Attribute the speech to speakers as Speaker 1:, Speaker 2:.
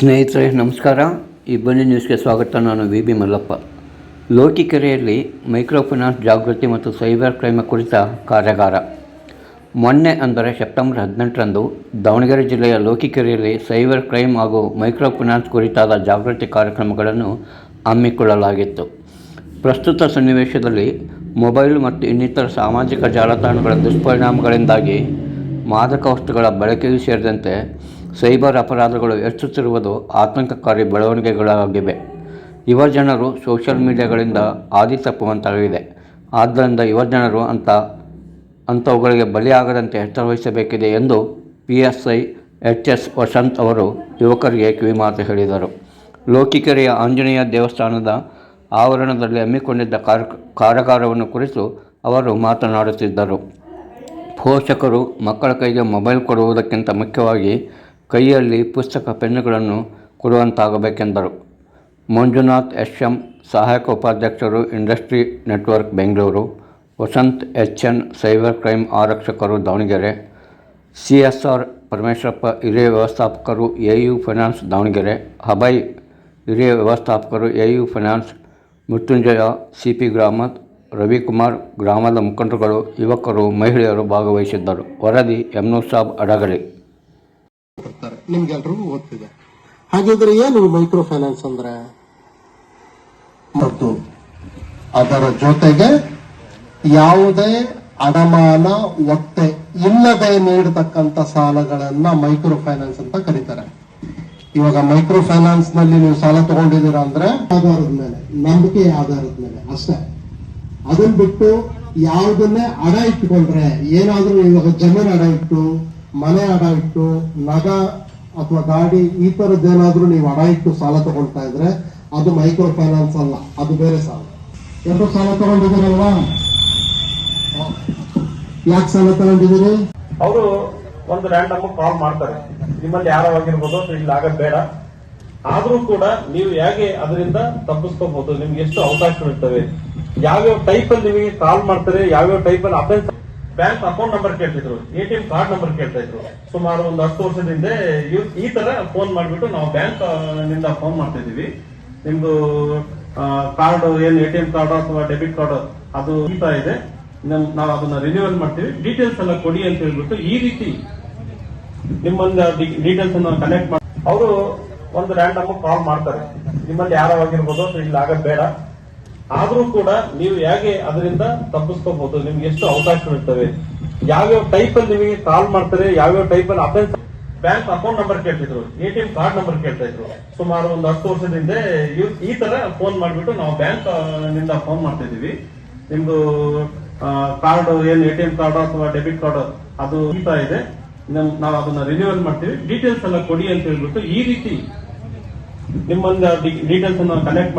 Speaker 1: ಸ್ನೇಹಿತರೆ, ನಮಸ್ಕಾರ. ಈ ಬನ್ನಿ ನ್ಯೂಸ್ಗೆ ಸ್ವಾಗತ. ನಾನು ವಿ. ಬಿ. ಮಲ್ಲಪ್ಪ. ಲೋಕಿಕೆರೆಯಲ್ಲಿ ಮೈಕ್ರೋ ಫೈನಾನ್ಸ್ ಜಾಗೃತಿ ಮತ್ತು ಸೈಬರ್ ಕ್ರೈಮ್ ಕುರಿತ ಕಾರ್ಯಾಗಾರ. ಮೊನ್ನೆ ಅಂದರೆ ಸೆಪ್ಟೆಂಬರ್ ಹದಿನೆಂಟರಂದು ದಾವಣಗೆರೆ ಜಿಲ್ಲೆಯ ಲೋಕಿಕೆರೆಯಲ್ಲಿ ಸೈಬರ್ ಕ್ರೈಮ್ ಹಾಗೂ ಮೈಕ್ರೋ ಫೈನಾನ್ಸ್ ಕುರಿತಾದ ಜಾಗೃತಿ ಕಾರ್ಯಕ್ರಮಗಳನ್ನು ಹಮ್ಮಿಕೊಳ್ಳಲಾಗಿತ್ತು. ಪ್ರಸ್ತುತ ಸನ್ನಿವೇಶದಲ್ಲಿ ಮೊಬೈಲ್ ಮತ್ತು ಇನ್ನಿತರ ಸಾಮಾಜಿಕ ಜಾಲತಾಣಗಳ ದುಷ್ಪರಿಣಾಮಗಳಿಂದಾಗಿ ಮಾದಕ ವಸ್ತುಗಳ ಬಳಕೆಯೂ ಸೇರಿದಂತೆ ಸೈಬರ್ ಅಪರಾಧಗಳು ಹೆಚ್ಚುತ್ತಿರುವುದು ಆತಂಕಕಾರಿ ಬೆಳವಣಿಗೆಗಳಾಗಿವೆ. ಯುವ ಜನರು ಸೋಷಿಯಲ್ ಮೀಡಿಯಾಗಳಿಂದ ಹಾದಿ ತಪ್ಪುವಂತಾಗಿದೆ ಆದ್ದರಿಂದ ಯುವ ಜನರು ಅಂತ, ಅಂಥವುಗಳಿಗೆ ಬಲಿಯಾಗದಂತೆ ಎಚ್ಚರವಹಿಸಬೇಕಿದೆ ಎಂದು P S I H S Vasanth ಅವರು ಯುವಕರಿಗೆ ಕಿವಿಮಾತು ಹೇಳಿದರು. ಲೋಕಿಕೆರೆಯ ಆಂಜನೇಯ ದೇವಸ್ಥಾನದ ಆವರಣದಲ್ಲಿ ಹಮ್ಮಿಕೊಂಡಿದ್ದ ಕಾರ್, ಕಾರಾಗಾರವನ್ನು ಕುರಿತು ಅವರು ಮಾತನಾಡುತ್ತಿದ್ದರು. ಪೋಷಕರು ಮಕ್ಕಳ ಕೈಗೆ ಮೊಬೈಲ್ ಕೊಡುವುದಕ್ಕಿಂತ ಮುಖ್ಯವಾಗಿ ಕೈಯಲ್ಲಿ ಪುಸ್ತಕ ಪೆನ್ನುಗಳನ್ನು ಕೊಡುವಂತಾಗಬೇಕೆಂದರು. ಮಂಜುನಾಥ್ ಎಸ್ ಎಂ ಸಹಾಯಕ ಉಪಾಧ್ಯಕ್ಷರು industry network Bengaluru, Vasanth H N cyber crime ಆರಕ್ಷಕರು Davanagere, C S R Parameshwarappa ಹಿರಿಯ ವ್ಯವಸ್ಥಾಪಕರು ಎ ಯು ಫೈನಾನ್ಸ್ ದಾವಣಗೆರೆ, ಹಬೈ ಹಿರಿಯ ವ್ಯವಸ್ಥಾಪಕರು A U finance, Mrityunjaya, C P ಗ್ರಾಮದ್ Ravikumar ಗ್ರಾಮದ ಮುಖಂಡರುಗಳು, ಯುವಕರು, ಮಹಿಳೆಯರು ಭಾಗವಹಿಸಿದ್ದರು. ವರದಿ ಯಮ್ನೂರ್ ಸಾಬ್ ಅಡಗಲಿ
Speaker 2: ನಿಮ್ಗೆಲ್ರಿಗೂ ಗೊತ್ತಿದೆ. ಹಾಗಿದ್ರೆ ಏನು ಮೈಕ್ರೋ ಫೈನಾನ್ಸ್ ಅಂದ್ರೆ? ಮತ್ತು ಅದರ ಜೊತೆಗೆ ಯಾವುದೇ ಅಡಮಾನ ಒತ್ತೆ ಇಲ್ಲದೆ ನೀಡತಕ್ಕಂತ ಸಾಲಗಳನ್ನ ಮೈಕ್ರೋ ಫೈನಾನ್ಸ್ ಅಂತ ಕರೀತಾರೆ. ಇವಾಗ ಮೈಕ್ರೋ ಫೈನಾನ್ಸ್ನಲ್ಲಿ ನೀವು ಸಾಲ ತಗೊಂಡಿದ್ದೀರಾ ಅಂದ್ರೆ? ಆಧಾರದ ಮೇಲೆ ನಂಬಿಕೆ ಆಧಾರದ ಮೇಲೆ ಅಷ್ಟೇ. ಅದನ್ನ ಬಿಟ್ಟು ಯಾವುದನ್ನೇ ಅಡ ಇಟ್ಟುಕೊಂಡ್ರೆ ಏನಾದ್ರೂ ಇವಾಗ ಜಮೀನು ಅಡ ಇಟ್ಟು ಮನೆ ಅಡ ಇಟ್ಟು ನಗ ಅಥವಾ ಗಾಡಿ, ಈ ತರದ್ದೇನಾದ್ರೂ ನೀವು ಅಡ ಇಟ್ಟು ಸಾಲ ತಗೊಳ್ತಾ ಇದ್ರೆ ಅದು ಮೈಕ್ರೋ ಫೈನಾನ್ಸ್ ಅಲ್ಲ, ಅದು ಬೇರೆ ಸಾಲ. ಎರಡು ಸಾಲ ತಗೊಂಡಿದ್ದೀರಲ್ವಾ? ಯಾಕೆ ಸಾಲ ತಗೊಂಡಿದ್ದೀರಿ?
Speaker 3: ಅವರು ಒಂದು ರ್ಯಾಂಡಮ್ ಕಾಲ್ ಮಾಡ್ತಾರೆ. ನಿಮ್ಮಲ್ಲಿ ಯಾರಾಗಿರ್ಬೋದು ಇಲ್ಲಿ ಆಗದ್ ಬೇಡ. ಆದ್ರೂ ಕೂಡ ನೀವು ಹೇಗೆ ಅದರಿಂದ ತಪ್ಪಿಸ್ಕೋಬಹುದು? ನಿಮ್ಗೆ ಎಷ್ಟು ಅವಕಾಶಗಳಿರ್ತವೆ? ಯಾವ್ಯಾವ ಟೈಪ್ ಅಲ್ಲಿ ನಿಮಗೆ ಕಾಲ್ ಮಾಡ್ತಾರೆ? ಯಾವ್ಯಾವ ಟೈಪ್ ಅಲ್ಲಿ offence bank account number ಕೇಳ್ತಿದ್ರು, A T M card number ಕೇಳ್ತಾ ಇದ್ರು ಸುಮಾರು ಒಂದು ಹತ್ತು ವರ್ಷದ ಹಿಂದೆ ಈ ತರ ಫೋನ್ ಮಾಡಿಬಿಟ್ಟು ನಾವು ಬ್ಯಾಂಕ್ನಿಂದ ಫೋನ್ ಮಾಡ್ತಾ ಇದೀವಿ ನಿಮ್ದು ಕಾರ್ಡ್ ಏನ್, ಎ ಟಿ ಎಂ ಕಾರ್ಡ್ ಅಥವಾ ಡೆಬಿಟ್ ಕಾರ್ಡ್, ಅದು ಈತ ಇದೆ. ನಾವು ಅದನ್ನ ರಿನ್ಯೂವಲ್ ಮಾಡ್ತೀವಿ. ಡೀಟೇಲ್ಸ್ ಎಲ್ಲ ಕೊಡಿ ಅಂತ ಹೇಳ್ಬಿಟ್ಟು ಈ ರೀತಿ ನಿಮ್ಮಲ್ಲಿ ಡೀಟೇಲ್ಸ್ ಅನ್ನ ಕನೆಕ್ಟ್ ಮಾಡಿ ಅವರು ಒಂದು ರ್ಯಾಂಡಮ್ ಕಾಲ್ ಮಾಡ್ತಾರೆ. ನಿಮ್ಮಲ್ಲಿ ಯಾರಾಗಿರ್ಬೋದು ಇಲ್ಲಿ ಆಗೋದ್ ಬೇಡ. ಆದ್ರೂ ಕೂಡ ನೀವು ಹೇಗೆ ಅದರಿಂದ ತಪ್ಪಿಸ್ಕೋಬಹುದು? ನಿಮ್ಗೆ ಎಷ್ಟು ಅವಕಾಶಗಳಿರ್ತವೆ ಯಾವ್ಯಾವ ಟೈಪ್ ಅಲ್ಲಿ ನಿಮಗೆ ಕಾಲ್ ಮಾಡ್ತಾರೆ? ಯಾವ್ಯಾವ ಟೈಪ್ ಅಲ್ಲಿ offence bank account number ಕೇಳ್ತಿದ್ರು. A T M card number ಕೇಳ್ತಾ ಇದ್ರು ಸುಮಾರು ಒಂದು ಹತ್ತು ವರ್ಷದ ಹಿಂದೆ ಈ ತರ ಫೋನ್ ಮಾಡಿಬಿಟ್ಟು ನಾವು ಬ್ಯಾಂಕ್ನಿಂದ ಫೋನ್ ಮಾಡ್ತಾ ಇದೀವಿ ನಿಮ್ದು ಕಾರ್ಡ್ ಏನು ಎ ಟಿ ಎಂ ಕಾರ್ಡ್ ಅಥವಾ ಡೆಬಿಟ್ ಕಾರ್ಡ್ ಅದು ಈತ ಇದೆ. ನಾವು ಅದನ್ನ ರಿನ್ಯೂವಲ್ ಮಾಡ್ತೀವಿ. ಡೀಟೇಲ್ಸ್ ಎಲ್ಲ ಕೊಡಿ ಅಂತ ಹೇಳ್ಬಿಟ್ಟು ಈ ರೀತಿ ನಿಮ್ಮನ್ನ ಡೀಟೇಲ್ಸ್ ಅನ್ನ ಕಲೆಕ್ಟ್ ಮಾಡಿ